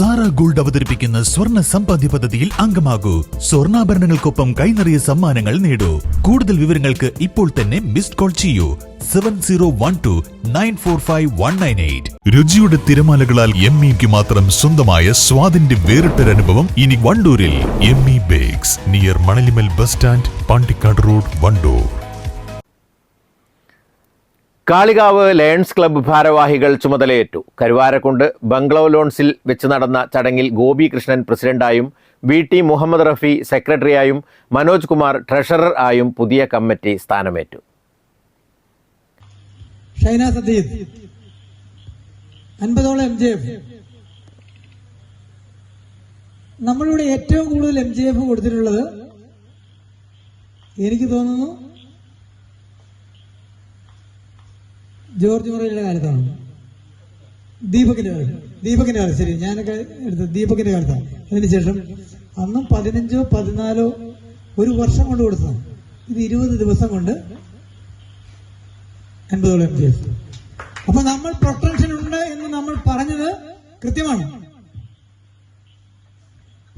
Sara gold അവതരിപ്പിക്കുന്ന സ്വർണ സമ്പാദ്യ പദ്ധതിയിൽ അംഗമാകൂ. സ്വർണാഭരണങ്ങൾക്കൊപ്പം കൈനിറിയ സമ്മാനങ്ങൾ നേടൂ. കൂടുതൽ വിവരങ്ങൾക്ക് ഇപ്പോൾ തന്നെ മിസ്ഡ് കോൾ ചെയ്യൂ. Seven zero one two nine four five one nine eight. രുചിയുടെ തിരമാലകളാൽ എം ഇക്ക് മാത്രം സ്വന്തമായ സ്വാദിന്റെ വേറിട്ടൊരനുഭവം ഇനി വണ്ടൂരിൽ. M E bakes near Manalimal bus stand Pandikkad road Wandoor. Kalikavu lions club ഭാരവാഹികൾ ചുമതലയേറ്റു. കരുവാരക്കുണ്ട് ബംഗ്ലോ ലോൺസിൽ വെച്ച് നടന്ന ചടങ്ങിൽ ഗോപി കൃഷ്ണൻ പ്രസിഡന്റായും വി ടി മുഹമ്മദ് റഫി സെക്രട്ടറിയായും മനോജ് കുമാർ ട്രഷറർ ആയും പുതിയ കമ്മിറ്റി സ്ഥാനമേറ്റു. നമ്മളിവിടെ ഏറ്റവും കൂടുതൽ എം ജി എഫ് കൊടുത്തിട്ടുള്ളത് എനിക്ക് തോന്നുന്നു ജോർജ് മുറയിലെ കാലത്താണ്. ദീപകിന്റെ കാലത്ത്. ദീപകിന്റെ കാലത്ത് ശരി. ഞാനൊക്കെ എടുത്തത് ദീപകിന്റെ കാലത്താണ്. അതിനുശേഷം അന്നും പതിനഞ്ചോ പതിനാലോ ഒരു വർഷം കൊണ്ട് കൊടുത്തതാണ്. ഇത് ഇരുപത് ദിവസം കൊണ്ട് എൺപതോളം എം ജി എഫ്. അപ്പൊ നമ്മൾ പ്രൊട്ടൻഷൻ ഉണ്ട് എന്ന് നമ്മൾ പറഞ്ഞത് കൃത്യമാണ്.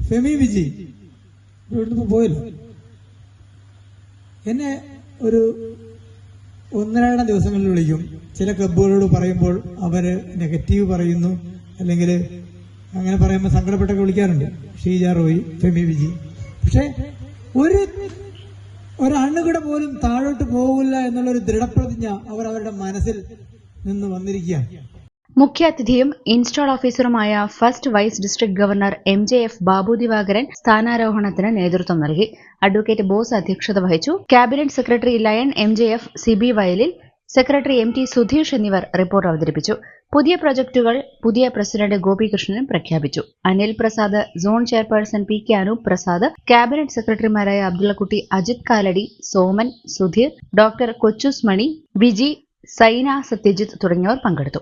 ഫെമി വിജി. ഇവിടുന്ന് പോയല്ലോ. എന്നെ ഒരു ഒന്നരാടം ദിവസങ്ങളിൽ വിളിക്കും. ചില ക്ലബ്ബുകളോട് പറയുമ്പോൾ അവർ നെഗറ്റീവ് പറയുന്നു. അല്ലെങ്കിൽ അങ്ങനെ പറയുമ്പോൾ സങ്കടപ്പെട്ടൊക്കെ വിളിക്കാറുണ്ട്. ഷീജ റോയി ഫെമി വിജി. പക്ഷെ ഒരു ഒരണുകിട പോലും താഴോട്ട് പോകില്ല എന്നുള്ളൊരു ദൃഢപ്രതിജ്ഞ അവർ അവരുടെ മനസ്സിൽ നിന്ന് വന്നിരിക്കുകയാണ്. മുഖ്യാതിഥിയും install ഓഫീസറുമായ first vice district governor M J F Babu Divakaran സ്ഥാനാരോഹണത്തിന് നേതൃത്വം നൽകി. അഡ്വക്കേറ്റ് ബോസ് അധ്യക്ഷത വഹിച്ചു. Cabinet secretary lion M J F C B Vayalil secretary M T Sudheesh എന്നിവർ റിപ്പോർട്ട് അവതരിപ്പിച്ചു. പുതിയ പ്രൊജക്ടുകൾ പുതിയ പ്രസിഡന്റ് ഗോപികൃഷ്ണനും പ്രഖ്യാപിച്ചു. Anil Prasad zone chairperson P K Anoop Prasad cabinet സെക്രട്ടറിമാരായ അബ്ദുള്ളക്കുട്ടി അജിത് കാലടി സോമൻ സുധീർ ഡോക്ടർ കൊച്ചുസ് മണി വിജി സൈന സത്യജിത്ത് തുടങ്ങിയവർ പങ്കെടുത്തു.